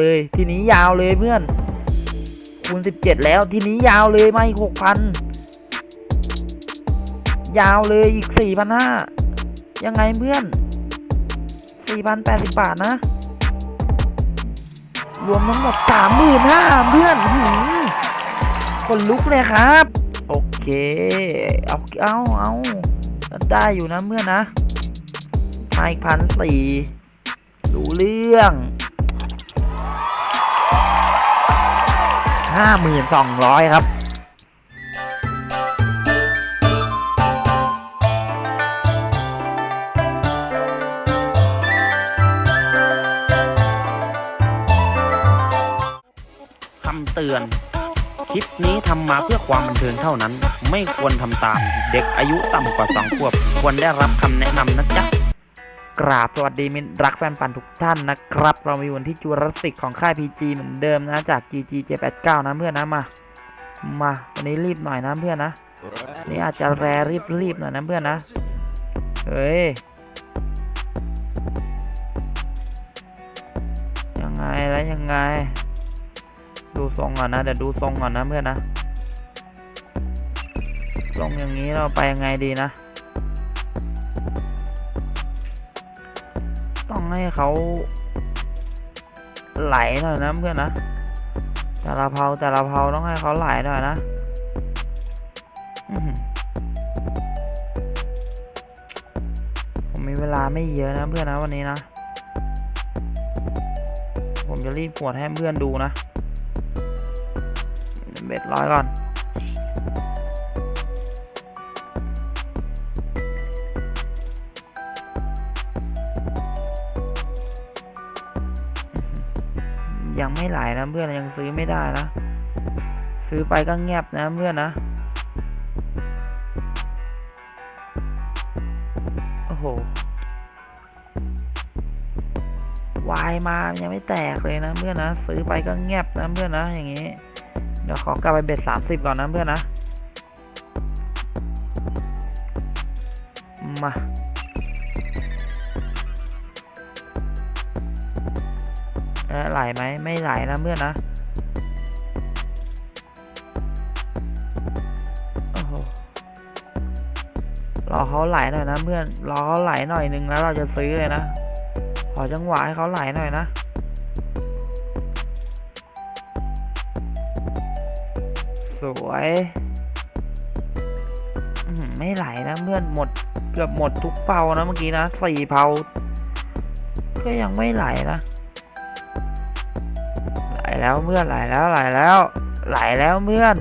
เลยทีนี้ยาวเลยเพื่อนคูณ17 แล้วทีนี้ยาวเลยมาอีก6,000 ยาวเลยอีก 4,500 ยังไงเพื่อน 4,080 บาทนะ รวมทั้งหมด 35,000 เพื่อนหืคนลุกเลยครับ โอเค เอาเอาเอาได้อยู่นะเพื่อนนะมาอีกพันสี่รู้เรื่อง ห้าหมื่นสองร้อยครับคำเตือน คลิปนี้ทำมาเพื่อความบันเทิงเท่านั้น ไม่ควรทำตาม เด็กอายุต่ำกว่าสองขวบ ควรได้รับคำแนะนำนะจ๊ะ กราบสวัสดีมิตรรักแฟนปันทุกท่านนะครับ เรามีวันที่จูราสสิกของค่าย PG เหมือนเดิมนะจาก GG 789นะเพื่อนนะมา มาวันนี้รีบหน่อยนะเพื่อนนะ นี่อาจจะแรรีบรีบหน่อยนะเพื่อนนะเฮ้ยยังไงแล้วยังไง ดูทรงก่อนนะเดี๋ยวดูทรงก่อนนะเพื่อนนะทรงอย่างนี้เราไปยังไงดีนะ ต้องให้เขาไหลหน่อยนะเพื่อนนะ แต่ละเพาแต่ละเพาต้องให้เขาไหลหน่อยนะผมมีเวลาไม่เยอะนะเพื่อนนะวันนี้นะ ผมจะรีบปวดให้เพื่อนดูนะเบ็ดร้อยก่อน ยังไม่ไหลนะเพื่อนยังซื้อไม่ได้นะ ซื้อไปก็เงียบนะเพื่อนนะโอ้โหวายมายังไม่แตกเลยนะเพื่อนนะซื้อไปก็เงียบนะเพื่อนนะอย่างนี้ เดี๋ยวขอกลับไปเบ็ดสามสิบก่อนนะเพื่อนนะมา เอ๊ะไหลไหมไม่ไหลนะเพื่อนนะโอ้โหรอเขาไหลหน่อยนะเพื่อนรอเขาไหลหน่อยนึงแล้วเราจะซื้อเลยนะ ขอจังหวะให้เขาไหลหน่อยนะสวยอื้อหือไม่ไหลนะเพื่อนหมดเกือบหมดทุกเปานะเมื่อกี้นะสี่เปาก็ยังไม่ไหลนะ แล้วเพื่อนไหลแล้วไหลแล้วไหลแล้วเพื่อน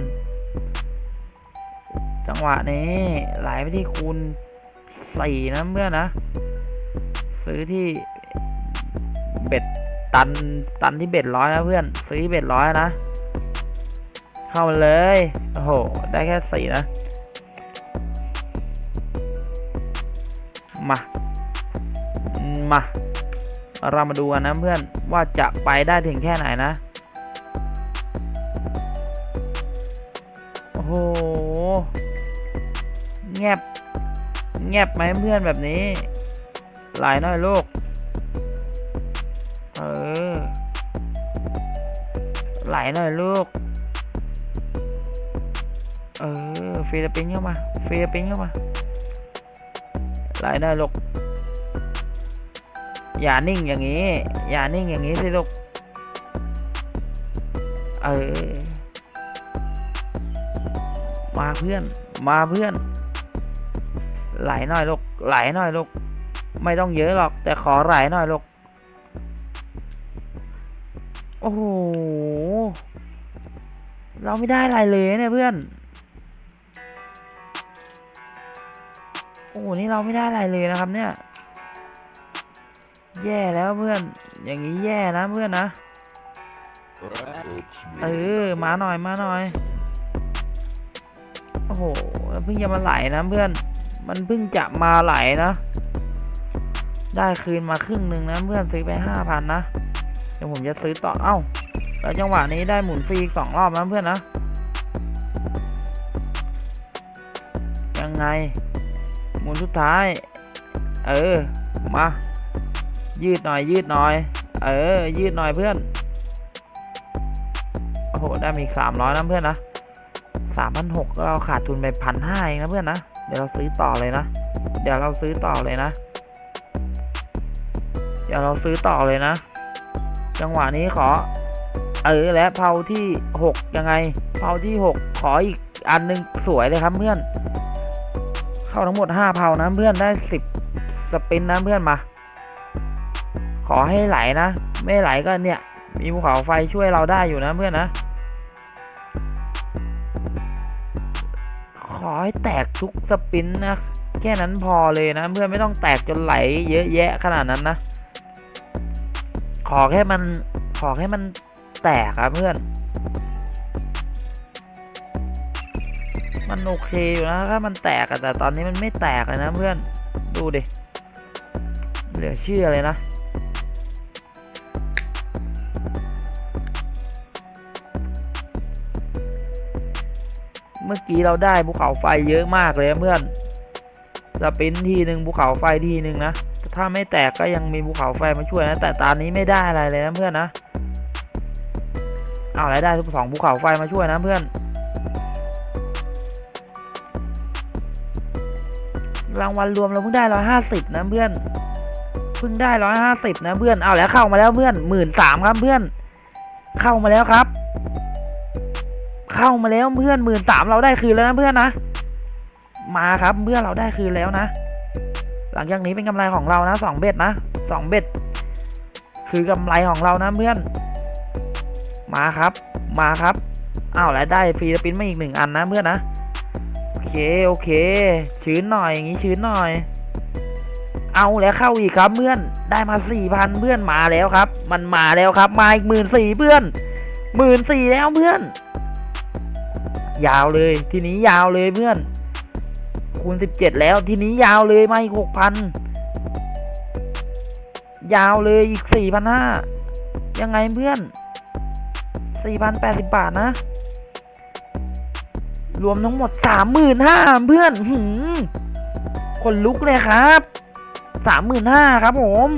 จังหวะนี้ไหลไปที่คูณสี่นะเพื่อนนะ ซื้อที่เบ็ดตันตันที่เบ็ดร้อยนะเพื่อน ซื้อที่เบ็ดร้อยนะ เข้ามาเลย โอ้โห ได้แค่สี่นะ มา มา เรามาดูกันนะเพื่อนว่าจะไปได้ถึงแค่ไหนนะ โหแงบแงบไหมเพื่อนแบบนี้ไหลหน่อยลูกเออไหลหน่อยลูกเออฟิลิปปินส์เข้ามาฟิลิปปินส์เข้ามาไหลหน่อยลูกอย่านิ่งอย่างนี้ อย่านิ่งอย่างนี้สิลูก เออ มาเพื่อน มาเพื่อน ไหลหน่อยลูก ไหลหน่อยลูก ไม่ต้องเยอะหรอก แต่ขอไหลหน่อยลูก โอ้โห เราไม่ได้อะไรเลยเนี่ยเพื่อน โอ้โห นี่เราไม่ได้อะไรเลยนะครับเนี่ย แย่แล้วเพื่อน อย่างนี้แย่นะเพื่อนนะ เออ มาหน่อย มาหน่อย อ้โหเพิ่งจะมาไหลนะเพื่อน มันเพิ่งจะมาไหลนะ ได้คืนมาครึ่งหนึ่งนะเพื่อนซื้อไปห้าพันนะ เดี๋ยวผมจะซื้อต่อ เอ้า แล้วจังหวะนี้ได้หมุนฟรีสองรอบนะเพื่อนนะ ยังไง หมุนสุดท้าย เออ มา ยืดหน่อยยืดหน่อย เออ ยืดหน่อยเพื่อน โอ้โห ได้มาอีกสามร้อยนะเพื่อนนะ สามพันหกเราขาดทุนไปพันห้าเองนะเพื่อนนะ เดี๋ยวเราซื้อต่อเลยนะ เดี๋ยวเราซื้อต่อเลยนะ เดี๋ยวเราซื้อต่อเลยนะ จังหวะนี้ขอ เออและเผาที่หกยังไงเผาที่หกขออีกอันหนึงสวยเลยครับเพื่อน เข้าทั้งหมดห้าเผานะเพื่อนได้สิบสปินนะเพื่อนมา ขอให้ไหลนะ ไม่ไหลก็เนี่ย มีภูเขาไฟช่วยเราได้อยู่นะเพื่อนนะ ให้แตกทุกสปินนะ แค่นั้นพอเลยนะ เพื่อนไม่ต้องแตกจนไหลเยอะแยะขนาดนั้นนะ ขอแค่มันขอแค่มันแตกครับเพื่อน มันโอเคอยู่นะถ้ามันแตกแต่ตอนนี้มันไม่แตกเลยนะเพื่อน ดูดิ เหลือเชื่อเลยนะ เมื่อกี้เราได้ภูเขาไฟเยอะมากเลยเพื่อนสปินทีหนึ่งภูเขาไฟทีหนึ่งนะ ถ้าไม่แตกก็ยังมีภูเขาไฟมาช่วยนะ แต่ตอนนี้ไม่ได้อะไรเลยนะเพื่อนนะเอาอะไรได้ทุกสองภูเขาไฟมาช่วยนะเพื่อน รางวัลรวมเราเพิ่งได้ร้อยห้าสิบนะเพื่อน เพิ่งได้ร้อยห้าสิบนะเพื่อน เอาแล้วเข้ามาแล้วเพื่อนหมื่นสามครับเพื่อน เข้ามาแล้วครับ เข้ามาแล้วเพื่อนหมื่นสามเราได้คืนแล้วนะเพื่อนนะ มาครับเพื่อนเราได้คืนแล้วนะ หลังจากนี้เป็นกำไรของเรานะสองเบ็ดนะสองเบ็ดคือกำไรของเรานะเพื่อน มาครับ มาครับอ้าวแล้วได้ฟรีสปินมาอีกหนึ่งอันนะเพื่อนนะโอเคโอเค ชื้นหน่อยอย่างนี้ชื้นหน่อย เอาแล้วเข้าอีกครับเพื่อนได้มาสี่พันเพื่อนมาแล้วครับ มันมาแล้วครับ มาอีกหมื่นสี่เพื่อนหมื่นสี่แล้วเพื่อน ยาวเลย ทีนี้ยาวเลยเพื่อน คูณสิบเจ็ดแล้ว ทีนี้ยาวเลยมาอีกหกพันยาวเลยอีกสี่พันห้ายังไงเพื่อนสี่พันแปดสิบบาทนะ รวมทั้งหมดสามหมื่นห้าเพื่อนหืมคนลุกเลยครับสามหมื่นห้าครับผม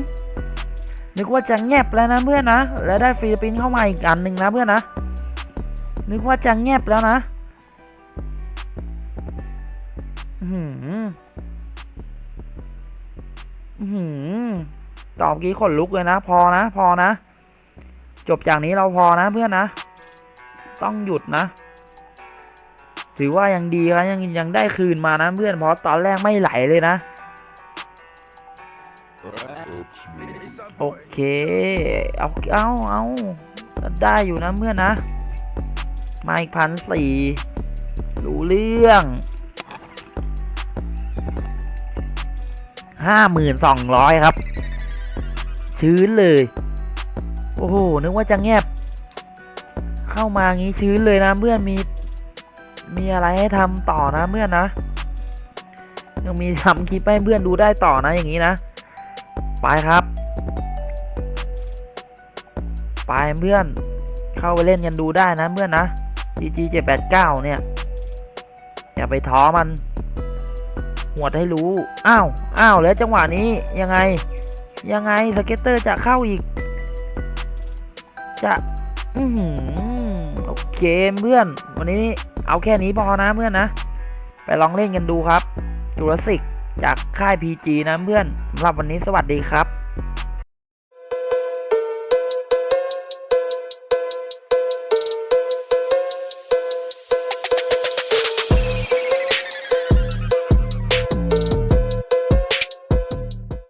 นึกว่าจะแงบแล้วนะเพื่อนนะ แล้วได้ฟรีสปินเข้ามาอีกอันหนึ่งนะเพื่อนนะ นึกว่าจะแงบแล้วนะ หืมหืมตอบกี้ขนลุกเลยนะ พอนะ พอนะ จบจากนี้เราพอนะเพื่อนนะ ต้องหยุดนะ ถือว่ายังดีนะยังยังได้คืนมานะเพื่อนเพราะตอนแรกไม่ไหลเลยนะ โอเค เอาเอาเอาได้อยู่นะเพื่อนนะ มาอีกพันสี่รู้เรื่อง ห้าหมื่นสองร้อยครับ ชื้นเลย โอ้โห นึกว่าจะแงบเข้ามางี้ชื้นเลยนะเพื่อนมี มีอะไรให้ทำต่อนะเพื่อนนะ ยังมีทำคลิปให้เพื่อนดูได้ต่อนะอย่างนี้นะ ไปครับ ไปเพื่อน เข้าไปเล่นกันดูได้นะเพื่อนนะ GG 789เนี่ย อย่าไปท้อมัน หวดให้รู้ อ้าว อ้าว แล้วจังหวะนี้ยังไง ยังไงสเก็ตเตอร์จะเข้าอีก จะอืมโอเคเพื่อน วันนี้เอาแค่นี้พอนะเพื่อนนะ ไปลองเล่นกันดูครับจูราสิกจากค่าย PG นะเพื่อนสำหรับวันนี้สวัสดีครับ